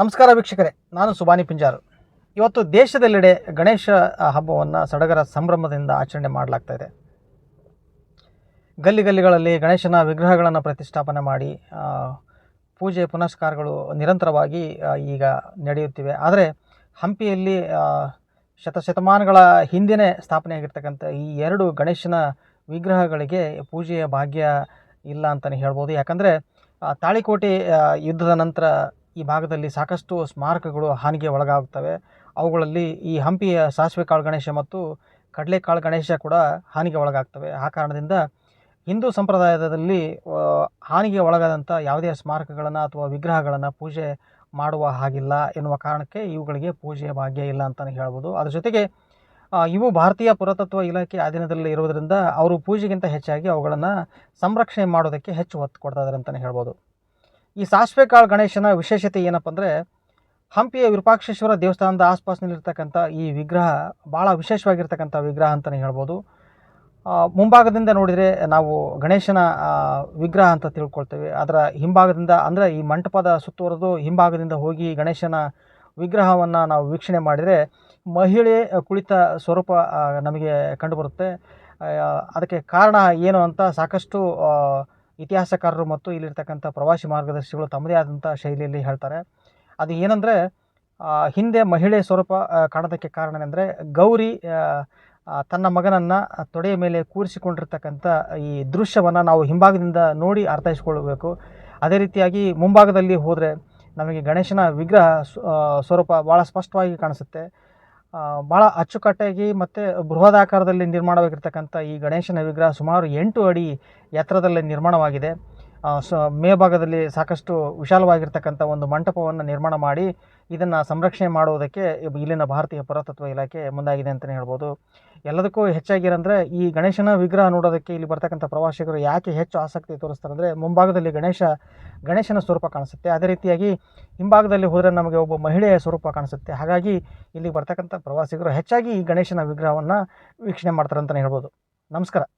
ನಮಸ್ಕಾರ ವೀಕ್ಷಕರೇ, ನಾನು ಸುಬಾನಿ ಪಿಂಜಾರು. ಇವತ್ತು ದೇಶದೆಲ್ಲೆಡೆ ಗಣೇಶ ಹಬ್ಬವನ್ನು ಸಡಗರ ಸಂಭ್ರಮದಿಂದ ಆಚರಣೆ ಮಾಡಲಾಗ್ತಾ ಇದೆ. ಗಲ್ಲಿ ಗಲ್ಲಿಗಳಲ್ಲಿ ಗಣೇಶನ ವಿಗ್ರಹಗಳನ್ನು ಪ್ರತಿಷ್ಠಾಪನೆ ಮಾಡಿ ಪೂಜೆ ಪುನಸ್ಕಾರಗಳು ನಿರಂತರವಾಗಿ ಈಗ ನಡೆಯುತ್ತಿವೆ. ಆದರೆ, ಹಂಪಿಯಲ್ಲಿ ಶತಶತಮಾನಗಳ ಹಿಂದಿನೇ ಸ್ಥಾಪನೆಯಾಗಿರ್ತಕ್ಕಂಥ ಈ ಎರಡು ಗಣೇಶನ ವಿಗ್ರಹಗಳಿಗೆ ಪೂಜೆಯ ಭಾಗ್ಯ ಇಲ್ಲ ಅಂತಲೇ ಹೇಳ್ಬೋದು. ಯಾಕಂದರೆ ತಾಳಿಕೋಟೆ ಯುದ್ಧದ ನಂತರ ಈ ಭಾಗದಲ್ಲಿ ಸಾಕಷ್ಟು ಸ್ಮಾರಕಗಳು ಹಾನಿಗೆ ಒಳಗಾಗುತ್ತವೆ ಅವುಗಳಲ್ಲಿ ಈ ಹಂಪಿಯ ಸಾಸಿವೆ ಕಾಳು ಗಣೇಶ ಮತ್ತು ಕಡಲೆಕಾಳು ಗಣೇಶ ಕೂಡ ಹಾನಿಗೆ ಒಳಗಾಗ್ತವೆ. ಆ ಕಾರಣದಿಂದ ಹಿಂದೂ ಸಂಪ್ರದಾಯದಲ್ಲಿ ಹಾನಿಗೆ ಒಳಗಾದಂಥ ಯಾವುದೇ ಸ್ಮಾರಕಗಳನ್ನು ಅಥವಾ ವಿಗ್ರಹಗಳನ್ನು ಪೂಜೆ ಮಾಡುವ ಹಾಗಿಲ್ಲ ಎನ್ನುವ ಕಾರಣಕ್ಕೆ ಇವುಗಳಿಗೆ ಪೂಜೆಯ ಭಾಗ್ಯ ಇಲ್ಲ ಅಂತಲೇ ಹೇಳ್ಬೋದು. ಅದ್ರ ಜೊತೆಗೆ ಇವು ಭಾರತೀಯ ಪುರಾತತ್ವ ಇಲಾಖೆ ಅಧೀನದಲ್ಲಿ ಇರುವುದರಿಂದ ಅವರು ಪೂಜೆಗಿಂತ ಹೆಚ್ಚಾಗಿ ಅವುಗಳನ್ನು ಸಂರಕ್ಷಣೆ ಮಾಡೋದಕ್ಕೆ ಹೆಚ್ಚು ಒತ್ತು ಕೊಡ್ತಾ ಇದ್ದಾರೆ ಅಂತಲೇ ಹೇಳ್ಬೋದು. ಈ ಸಾಸಿವೆ ಕಾಳು ಗಣೇಶನ ವಿಶೇಷತೆ ಏನಪ್ಪ ಅಂದರೆ ಹಂಪಿಯ ವಿರೂಪಾಕ್ಷೇಶ್ವರ ದೇವಸ್ಥಾನದ ಆಸ್ಪಾಸ್ನಲ್ಲಿರ್ತಕ್ಕಂಥ ಈ ವಿಗ್ರಹ ಭಾಳ ವಿಶೇಷವಾಗಿರ್ತಕ್ಕಂಥ ವಿಗ್ರಹ ಅಂತಲೇ ಹೇಳ್ಬೋದು. ಮುಂಭಾಗದಿಂದ ನೋಡಿದರೆ ನಾವು ಗಣೇಶನ ವಿಗ್ರಹ ಅಂತ ತಿಳ್ಕೊಳ್ತೇವೆ. ಅದರ ಹಿಂಭಾಗದಿಂದ ಅಂದರೆ ಈ ಮಂಟಪದ ಸುತ್ತುವರೆದು ಹಿಂಭಾಗದಿಂದ ಹೋಗಿ ಗಣೇಶನ ವಿಗ್ರಹವನ್ನು ನಾವು ವೀಕ್ಷಣೆ ಮಾಡಿದರೆ ಮಹಿಳೆ ಕುಳಿತ ಸ್ವರೂಪ ನಮಗೆ ಕಂಡುಬರುತ್ತೆ. ಅದಕ್ಕೆ ಕಾರಣ ಏನು ಅಂತ ಸಾಕಷ್ಟು ಇತಿಹಾಸಕಾರರು ಮತ್ತು ಇಲ್ಲಿರ್ತಕ್ಕಂಥ ಪ್ರವಾಸಿ ಮಾರ್ಗದರ್ಶಿಗಳು ತಮ್ಮದೇ ಆದಂಥ ಶೈಲಿಯಲ್ಲಿ ಹೇಳ್ತಾರೆ. ಅದು ಏನಂದರೆ ಹಿಂದೆ ಮಹಿಳೆ ಸ್ವರೂಪ ಕಾಣೋದಕ್ಕೆ ಕಾರಣ ಅಂದರೆ ಗೌರಿ ತನ್ನ ಮಗನನ್ನು ತೊಡೆಯ ಮೇಲೆ ಕೂರಿಸಿಕೊಂಡಿರ್ತಕ್ಕಂಥ ಈ ದೃಶ್ಯವನ್ನು ನಾವು ಹಿಂಭಾಗದಿಂದ ನೋಡಿ ಅರ್ಥೈಸ್ಕೊಳ್ಬೇಕು ಅದೇ ರೀತಿಯಾಗಿ ಮುಂಭಾಗದಲ್ಲಿ ಹೋದರೆ ನಮಗೆ ಗಣೇಶನ ವಿಗ್ರಹ ಸ್ವರೂಪ ಭಾಳ ಸ್ಪಷ್ಟವಾಗಿ ಕಾಣಿಸುತ್ತೆ. ಭಾಳ ಅಚ್ಚುಕಟ್ಟಾಗಿ ಮತ್ತು ಬೃಹದಾಕಾರದಲ್ಲಿ ನಿರ್ಮಾಣವಾಗಿರ್ತಕ್ಕಂಥ ಈ ಗಣೇಶನ ವಿಗ್ರಹ ಸುಮಾರು ಎಂಟು ಅಡಿ ಎತ್ತರದಲ್ಲಿ ನಿರ್ಮಾಣವಾಗಿದೆ. ಸ, ಮೇಲ್ಭಾಗದಲ್ಲಿ ಸಾಕಷ್ಟು ವಿಶಾಲವಾಗಿರ್ತಕ್ಕಂಥ ಒಂದು ಮಂಟಪವನ್ನು ನಿರ್ಮಾಣ ಮಾಡಿ ಇದನ್ನು ಸಂರಕ್ಷಣೆ ಮಾಡುವುದಕ್ಕೆ ಇಲ್ಲಿನ ಭಾರತೀಯ ಪುರಾತತ್ವ ಇಲಾಖೆ ಮುಂದಾಗಿದೆ ಅಂತಲೇ ಹೇಳ್ಬೋದು. ಎಲ್ಲದಕ್ಕೂ ಹೆಚ್ಚಾಗಿರಂದರೆ ಈ ಗಣೇಶನ ವಿಗ್ರಹ ನೋಡೋದಕ್ಕೆ ಇಲ್ಲಿ ಬರ್ತಕ್ಕಂಥ ಪ್ರವಾಸಿಗರು ಯಾಕೆ ಹೆಚ್ಚು ಆಸಕ್ತಿ ತೋರಿಸ್ತಾರೆ ಅಂದರೆ ಮುಂಭಾಗದಲ್ಲಿ ಗಣೇಶ, ಗಣೇಶನ ಸ್ವರೂಪ ಕಾಣಿಸುತ್ತೆ. ಅದೇ ರೀತಿಯಾಗಿ ಹಿಂಭಾಗದಲ್ಲಿ ಹೋದರೆ ನಮಗೆ ಒಬ್ಬ ಮಹಿಳೆಯ ಸ್ವರೂಪ ಕಾಣಿಸುತ್ತೆ. ಹಾಗಾಗಿ ಇಲ್ಲಿ ಬರ್ತಕ್ಕಂಥ ಪ್ರವಾಸಿಗರು ಹೆಚ್ಚಾಗಿ ಈ ಗಣೇಶನ ವಿಗ್ರಹವನ್ನು ವೀಕ್ಷಣೆ ಮಾಡ್ತಾರೆ ಅಂತಲೇ ಹೇಳ್ಬೋದು. ನಮಸ್ಕಾರ.